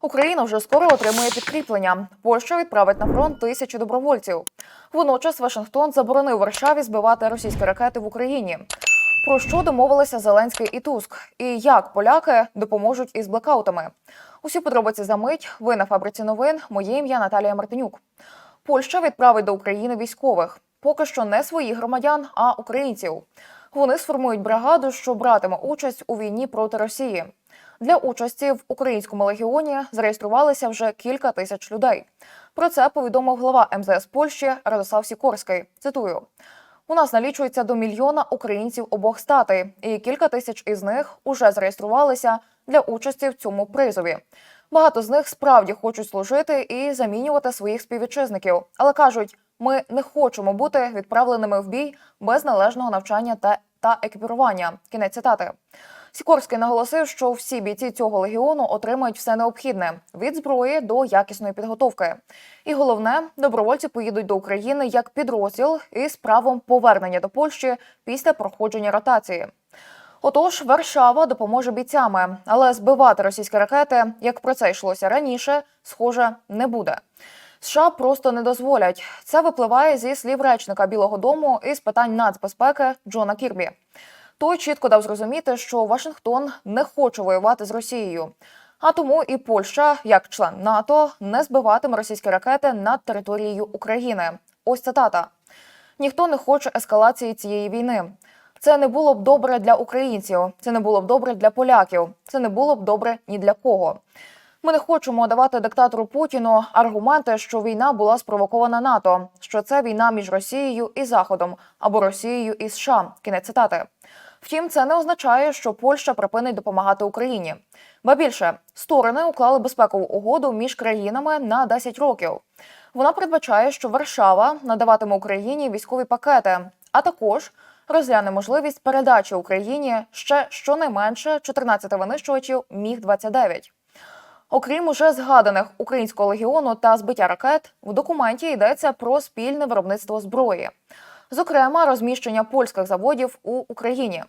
Україна вже скоро отримує підкріплення. Польща відправить на фронт тисячі добровольців. Водночас Вашингтон заборонив Варшаві збивати російські ракети в Україні. Про що домовилися Зеленський і Туск, і як поляки допоможуть із блекаутами? Усі подробиці за мить. Ви на фабриці новин. Моє ім'я Наталія Мартинюк. Польща відправить до України військових. Поки що не своїх громадян, а українців. Вони сформують бригаду, що братиме участь у війні проти Росії. Для участі в українському легіоні зареєструвалися вже кілька тисяч людей. Про це повідомив глава МЗС Польщі Радослав Сікорський. Цитую. У нас налічується до мільйона українців обох статей, і кілька тисяч із них уже зареєструвалися для участі в цьому призові. Багато з них справді хочуть служити і замінювати своїх співвітчизників, але кажуть, ми не хочемо бути відправленими в бій без належного навчання та, та екіпірування. Кінець цитати. Сікорський наголосив, що всі бійці цього легіону отримають все необхідне від зброї до якісної підготовки. І головне, добровольці поїдуть до України як підрозділ із правом повернення до Польщі після проходження ротації. Отож, Варшава допоможе бійцями, але збивати російські ракети, як про це йшлося раніше, схоже, не буде. США просто не дозволять. Це випливає зі слів речника Білого Дому із питань нацбезпеки Джона Кірбі. Той чітко дав зрозуміти, що Вашингтон не хоче воювати з Росією. А тому і Польща, як член НАТО, не збиватиме російські ракети над територією України. Ось цитата: ніхто не хоче ескалації цієї війни. Це не було б добре для українців, це не було б добре для поляків, це не було б добре ні для кого. Ми не хочемо давати диктатору Путіну аргументи, що війна була спровокована НАТО, що це війна між Росією і Заходом або Росією і США. Кінець цитати. Втім, це не означає, що Польща припинить допомагати Україні. Ба більше сторони уклали безпекову угоду між країнами на 10 років. Вона передбачає, що Варшава надаватиме Україні військові пакети, а також розгляне можливість передачі Україні ще щонайменше 14 винищувачів Міг 29 Окрім уже згаданих українського легіону та збиття ракет, в документі йдеться про спільне виробництво зброї, зокрема, розміщення польських заводів у Україні.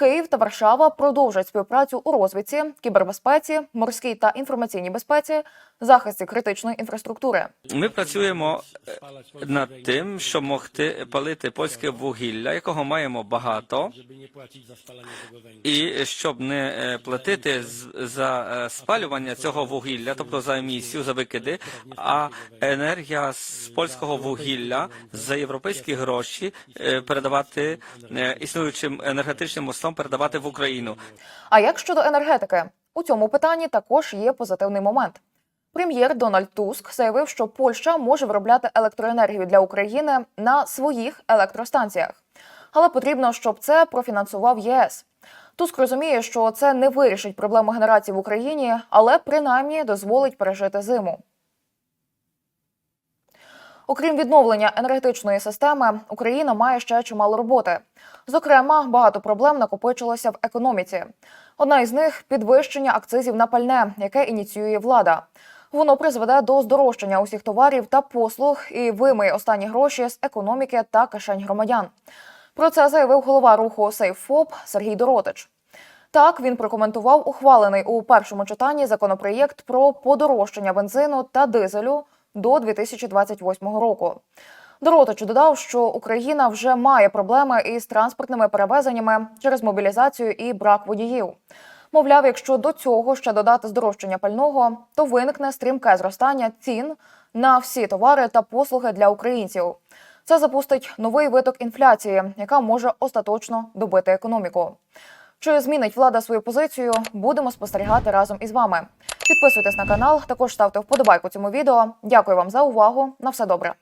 Київ та Варшава продовжать співпрацю у розвідці, кібербезпеці, морській та інформаційній безпеці, захисті критичної інфраструктури. Ми працюємо е, над тим, щоб могти палити польське вугілля, якого маємо багато, і щоб не е, платити за е, спалювання цього вугілля, тобто за емісію, за викиди, а енергія з польського вугілля за європейські гроші передавати існуючим енергетичним мостом передавати в Україну. А як щодо енергетики? У цьому питанні також є позитивний момент. Прем'єр Дональд Туск заявив, що Польща може виробляти електроенергію для України на своїх електростанціях, але потрібно, щоб це профінансував ЄС. Туск розуміє, що це не вирішить проблему генерації в Україні, але принаймні дозволить пережити зиму. Окрім відновлення енергетичної системи, Україна має ще чимало роботи. Зокрема, багато проблем накопичилося в економіці. Одна із них підвищення акцизів на пальне, яке ініціює влада. Воно призведе до здорожчання усіх товарів та послуг і вимиє останні гроші з економіки та кишень громадян. Про це заявив голова руху «Сейфоп» Сергій Доротич. Так він прокоментував ухвалений у першому читанні законопроєкт про подорожчання бензину та дизелю до 2028 року. Доротич додав, що Україна вже має проблеми із транспортними перевезеннями через мобілізацію і брак водіїв. Мовляв, якщо до цього ще додати здорожчання пального, то виникне стрімке зростання цін на всі товари та послуги для українців. Це запустить новий виток інфляції, яка може остаточно добити економіку. Чи змінить влада свою позицію? Будемо спостерігати разом із вами. Підписуйтесь на канал, також ставте вподобайку цьому відео. Дякую вам за увагу. На все добре.